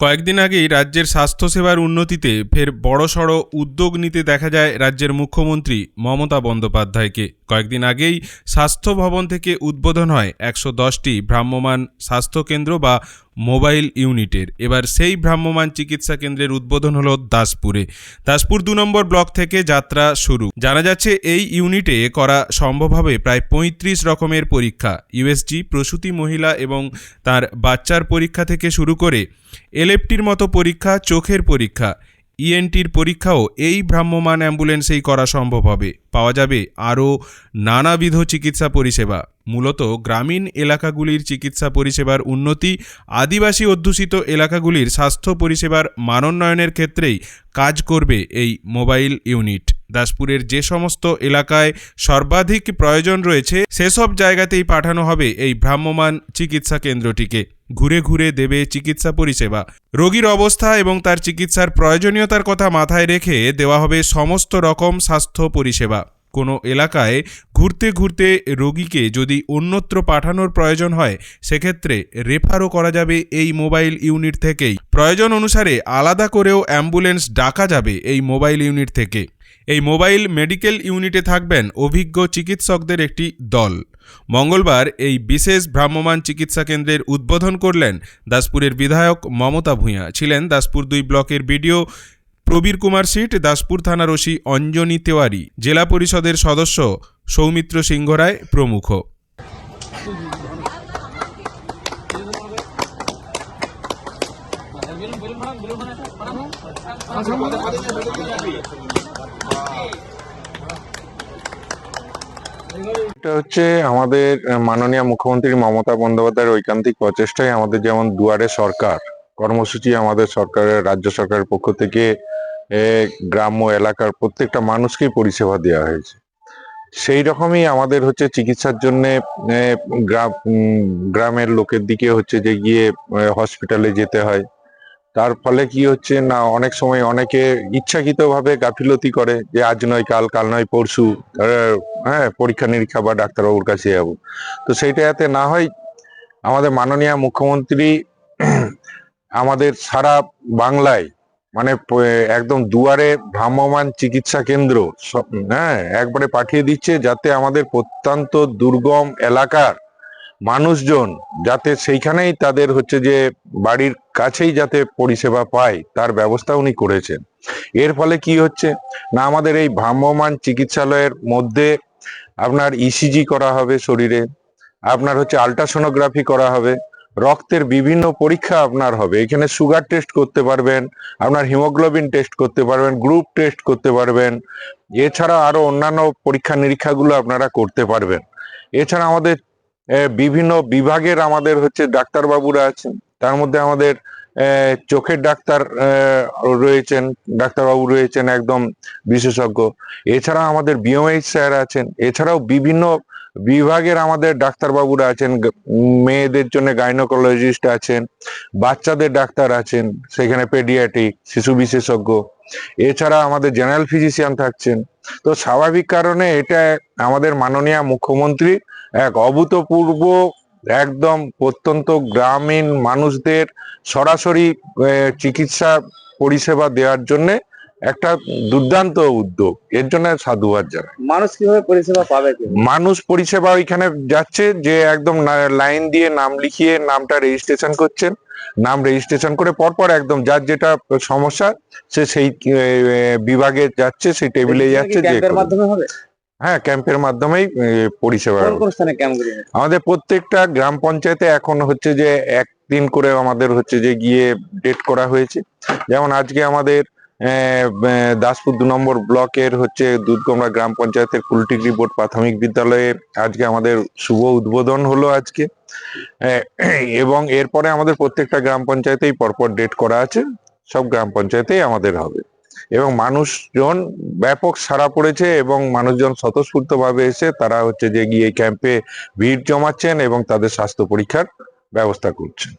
কয়েকদিন আগেই রাজ্যের স্বাস্থ্যসেবার উন্নতিতে ফের বড়সড় উদ্যোগ নিতে দেখা যায় রাজ্যের মুখ্যমন্ত্রী মমতা বন্দ্যোপাধ্যায়কে। কয়েকদিন আগেই স্বাস্থ্য ভবন থেকে উদ্বোধন হয় একশো দশটি ভ্রাম্যমান স্বাস্থ্যকেন্দ্র বা মোবাইল ইউনিটের। এবার সেই ভ্রাম্যমান চিকিৎসা কেন্দ্রের উদ্বোধন হলো দাসপুরে। দাসপুর দু নম্বর ব্লক থেকে যাত্রা শুরু। জানা যাচ্ছে, এই ইউনিটে করা সম্ভব হবে প্রায় পঁয়ত্রিশ রকমের পরীক্ষা। ইউএসজি প্রসূতি মহিলা এবং তার বাচ্চার পরীক্ষা থেকে শুরু করে এলএফটির মতো পরীক্ষা, চোখের পরীক্ষা। ইএনটির পরীক্ষাও এই ভ্রাম্যমাণ অ্যাম্বুলেন্সেই করা সম্ভব হবে। পাওয়া যাবে আরও নানাবিধ চিকিৎসা পরিষেবা। মূলত গ্রামীণ এলাকাগুলির চিকিৎসা পরিষেবার উন্নতি, আদিবাসী অধ্যুষিত এলাকাগুলির স্বাস্থ্য পরিষেবার মানোন্নয়নের ক্ষেত্রেই কাজ করবে এই মোবাইল ইউনিট। দাসপুরের যে সমস্ত এলাকায় সর্বাধিক প্রয়োজন রয়েছে, সেসব জায়গাতেই পাঠানো হবে এই ভ্রাম্যমাণ চিকিৎসা কেন্দ্রটিকে। ঘুরে ঘুরে দেবে চিকিৎসা পরিষেবা। রোগীর অবস্থা এবং তার চিকিৎসার প্রয়োজনীয়তার কথা মাথায় রেখে দেওয়া হবে সমস্ত রকম স্বাস্থ্য পরিষেবা। কোনো এলাকায় ঘুরতে ঘুরতে রোগীকে যদি অন্যত্র পাঠানোর প্রয়োজন হয়, সেক্ষেত্রে রেফারও করা যাবে এই মোবাইল ইউনিট থেকেই। প্রয়োজন অনুসারে আলাদা করেও অ্যাম্বুলেন্স ডাকা যাবে এই মোবাইল ইউনিট থেকে। এই মোবাইল মেডিকেল ইউনিটে থাকবেন অভিজ্ঞ চিকিৎসকদের একটি দল। মঙ্গলবার এই বিশেষ ভ্রাম্যমাণ চিকিৎসা কেন্দ্রের উদ্বোধন করলেন দাসপুরের বিধায়ক মমতা ভূঁইয়া। ছিলেন দাসপুর দুই ব্লকের বিডিও প্রবীর কুমার সিট, দাসপুর থানার ওসি অঞ্জনী তেওয়ারি, জেলা পরিষদের সদস্য সৌমিত্র সিংহ রায় প্রমুখ। এটা হচ্ছে আমাদের মাননীয় মুখ্যমন্ত্রী মমতা বন্দ্যোপাধ্যায়ের ঐকান্তিক প্রচেষ্টায় আমাদের যেমন দুয়ারে সরকার, কর্মসূচি আমাদের সরকারের, রাজ্য সরকারের পক্ষ থেকে গ্রাম্য এলাকার প্রত্যেকটা মানুষকেই পরিষেবা দেওয়া হয়েছে। সেই রকমই আমাদের হচ্ছে চিকিৎসার জন্য গ্রাম গ্রামের লোকের দিকে হচ্ছে যে গিয়ে হসপিটালে যেতে হয়। তার ফলে কি হচ্ছে না, অনেক সময় অনেকে ইচ্ছাকৃতভাবে গাফিলতি করে যে আজ নয়, কাল কাল নয়, পরশু হ্যাঁ পরীক্ষা নিরীক্ষা বা ডাক্তারবাবুর কাছে যাব। তো সেইটা যাতে না হয়, আমাদের মাননীয় মুখ্যমন্ত্রী আমাদের সারা বাংলায় মানে একদম দুয়ারে ভ্রাম্যমাণ চিকিৎসা কেন্দ্র হ্যাঁ একবারে পাঠিয়ে দিচ্ছে যাতে আমাদের প্রত্যন্ত দুর্গম এলাকার মানুষজন যাতে সেইখানেই তাদের হচ্ছে যে বাড়ির কাছেই যাতে পরিষেবা পায়, তার ব্যবস্থা উনি করেছেন। এর ফলে কি হচ্ছে? না আমাদের এই ভ্রাম্যমাণ চিকিৎসালয়ের মধ্যে আপনার ইসিজি করা হবে শরীরে, আপনার হচ্ছে আল্ট্রাসোনোগ্রাফি করা হবে, রক্তের বিভিন্ন পরীক্ষা আপনার হবে। এখানে সুগার টেস্ট করতে পারবেন, আপনার হিমোগ্লোবিন টেস্ট করতে পারবেন গ্রুপ টেস্ট করতে পারবেন। এছাড়া আরও অন্যান্য পরীক্ষা নিরীক্ষাগুলো আপনারা করতে পারবেন। এছাড়া আমাদের বিভিন্ন বিভাগের আমাদের হচ্ছে ডাক্তারবাবুরা আছেন। তার মধ্যে আমাদের চোখের ডাক্তার রয়েছেন, ডাক্তারবাবু রয়েছেন একদম বিশেষজ্ঞ। এছাড়া আমাদের বিএমএইচ স্যার আছেন, এছাড়াও বিভিন্ন বিভাগের আমাদের ডাক্তারবাবুরা আছেন মেয়েদের জন্য গাইনোকোলজিস্ট আছেন, বাচ্চাদের ডাক্তার আছেন, সেখানে পেডিয়াট্রিক শিশু বিশেষজ্ঞ। এছাড়া আমাদের জেনারেল ফিজিশিয়ান থাকছেন। তো স্বাভাবিক কারণে এটা আমাদের মাননীয় মুখ্যমন্ত্রী এক অভূতপূর্ব একদম প্রত্যন্ত গ্রামীণ মানুষদের সরাসরি চিকিৎসা পরিষেবা দেওয়ার জন্য একটা দুর্দান্ত উদ্যোগ। এর জন্য সাধুবাদ জানাই। মানুষ কীভাবে পরিষেবা পাবে মানুষ পরিষেবা ওইখানে যাচ্ছে যে একদম লাইন দিয়ে নাম লিখিয়ে নামটা রেজিস্ট্রেশন করছেন। নাম রেজিস্ট্রেশন করে পরপর একদম যার যেটা সমস্যা সে সেই বিভাগে যাচ্ছে সেই টেবিলে যাচ্ছে মাধ্যমে হবে? হ্যাঁ ক্যাম্পের মাধ্যমেই পরিষেবা? আমাদের প্রত্যেকটা গ্রাম পঞ্চায়েতে এখন হচ্ছে যে একদিন করে আমাদের হচ্ছে যে গিয়ে ডেট করা হয়েছে। যেমন আজকে আমাদের দাসপুর দু নম্বর ব্লকের হচ্ছে দুধগমরা গ্রাম পঞ্চায়েতের কুলটিগ্রি বোর্ড প্রাথমিক বিদ্যালয়ে আজকে আমাদের শুভ উদ্বোধন হলো আজকে। এবং এরপরে আমাদের প্রত্যেকটা গ্রাম পঞ্চায়েতেই পরপর ডেট করা আছে। সব গ্রাম পঞ্চায়েতেই আমাদের হবে। এবং মানুষজন ব্যাপক সারা পড়েছে এবং মানুষজন স্বতঃস্ফূর্ত ভাবে এসে তারা হচ্ছে যে গিয়ে ক্যাম্পে ভিড় জমাচ্ছেন এবং তাদের স্বাস্থ্য পরীক্ষার ব্যবস্থা করছেন।